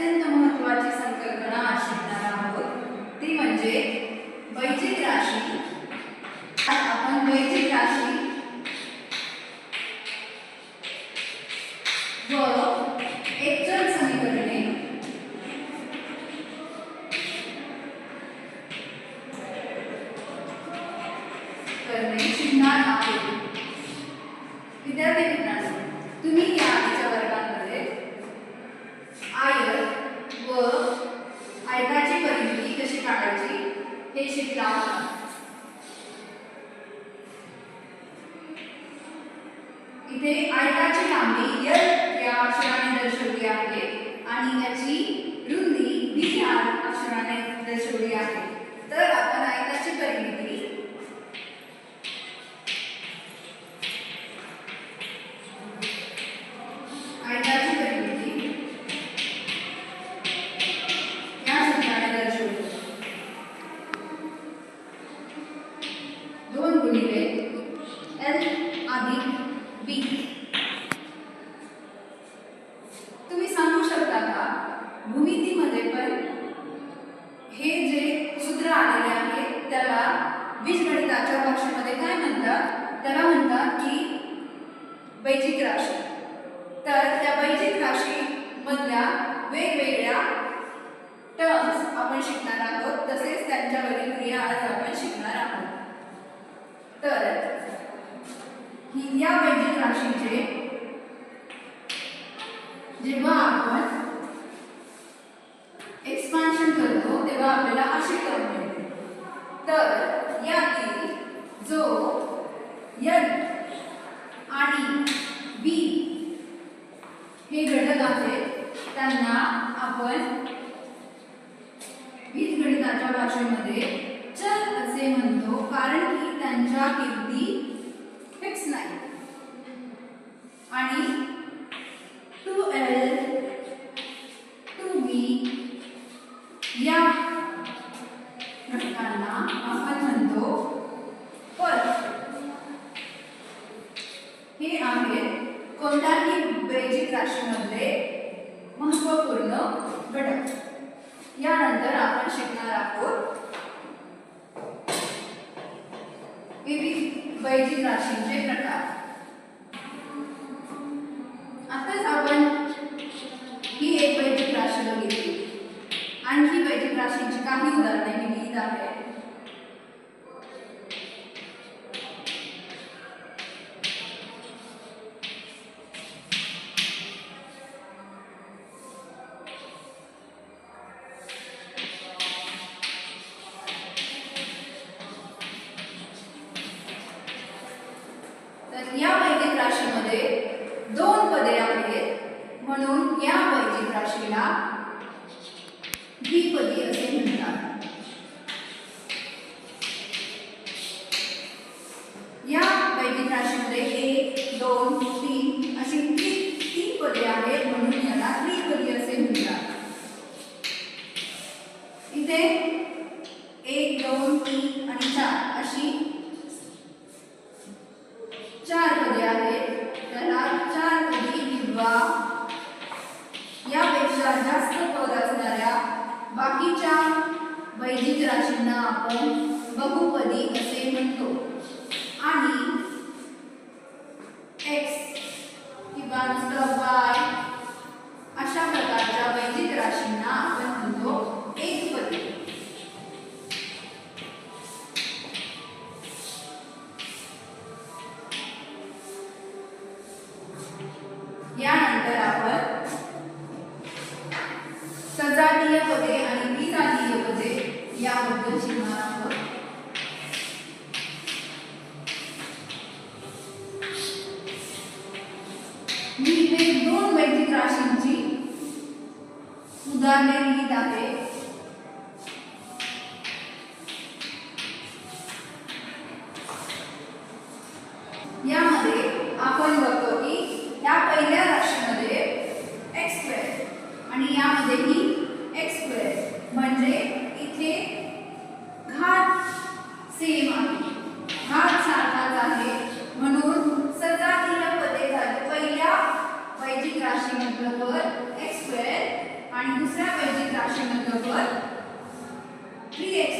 अत्यंत महत्त्वाची संकल्पना शिकणार आहोत. ती म्हणजे वैजिक राशी. आपण वैजिक राशी काढायची हे शिकला इथे आयताची लांबी एल या अक्षराने दर्शवली आहे. आणि याची रुंदी बी या अक्षराने दर्शवली दोन गुणिले एल अधिक बी. तुम्ही सांगू शकता का? भूमितीमध्ये पण हे जे सूत्र आलेले आहे त्याला बीजगणिताच्या भाषेमध्ये काय म्हणतात? त्याला म्हणतात की वैजिक राशी. तर त्या बैजिक राशी मधल्या वेगवेगळ्या टर्म्स आपण शिकणार आहोत तसेच त्यांच्यावरील क्रिया आज आपण शिकणार आहोत. तर ही या वैदिक राशीचे जेव्हा आपण एक्सपान्शन करतो तेव्हा आपल्याला अशी टर्म मिळते. तर यातील जो यन आणि बी हे घटक आहेत त्यांना आपण बीजगणिताच्या भाषेमध्ये चल असे म्हणतो. कारण की त्यांच्या किमती फिक्स नाही. आणि टू एल टू बी या घटकांना आपण म्हणतो पर हे आहेत कोणत्याही बेजिक राशीमधले महत्त्वपूर्ण घटक. यानंतर आपण शिकणार आहोत वैदिक राशींचे प्रकार. आताच आपण ही एक वैदिक राशी बघितली आणखी वैदिक राशींची काही उदाहरणे मी लिहित आहे. तर या वैदिक राशीमध्ये दोन पदे आहेत. म्हणून या वैदिक राशीला द्विपदी असे म्हणतात. या वैदिक राशीमध्ये एक दोन तीन अशी तीन तीन पदे आहेत. म्हणून याला द्विपदी असे म्हणतात. इथे एक दोन तीन आणि चार अशी चार पदे आहेत त्याला चार पदी किंवा यापेक्षा जास्त पद असणाऱ्या बाकीच्या वैदिक राशींना आपण बहुपदी असे म्हणतो आणि एक्स किंवा नुसतं वाय अशा प्रकारच्या वैदिक राशींना आपण म्हणतो एकपदी. यानंतर आपण सजातीय पदे आणि विजातीय पदे याबद्दल शिकणार आहोत मी इथे दोन वैदिक राशींची उदाहरणे लिहित Yes.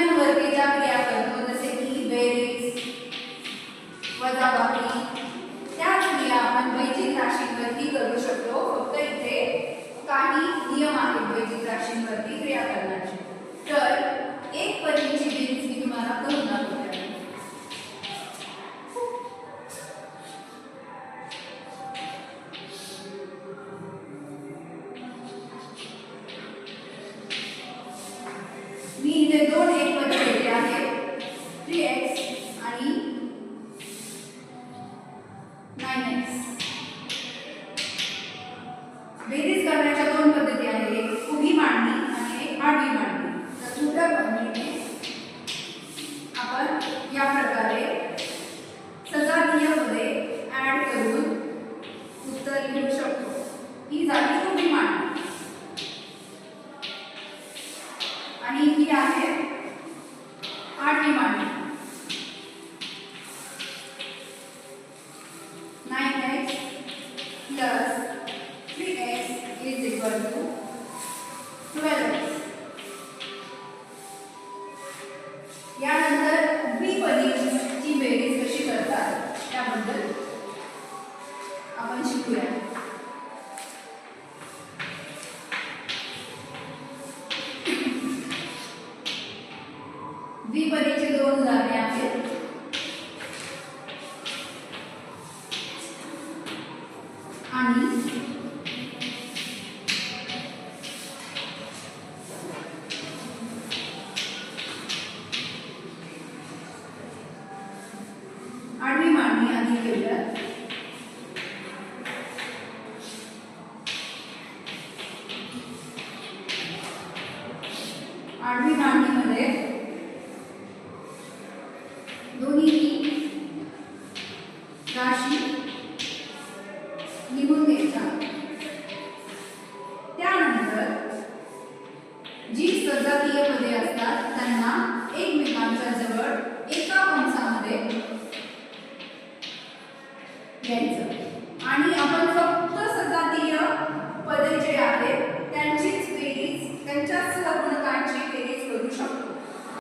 चिन्हांवरती ज्या क्रिया करतो जसे की बेरीज वजाबाकी त्या क्रिया आपण वैजिक राशींवरती करू शकतो. फक्त इथे काही नियम आहेत वैजिक राशींवरती क्रिया करतो Amen. आडवी मांडणीमध्ये दोन्ही राशी निघून द्यायच्या त्यानंतर जी सजातीय पदे असतात त्यांना एकमेकांच्या जवळ एका पंचामध्ये घ्यायचं. आणि आपण फक्त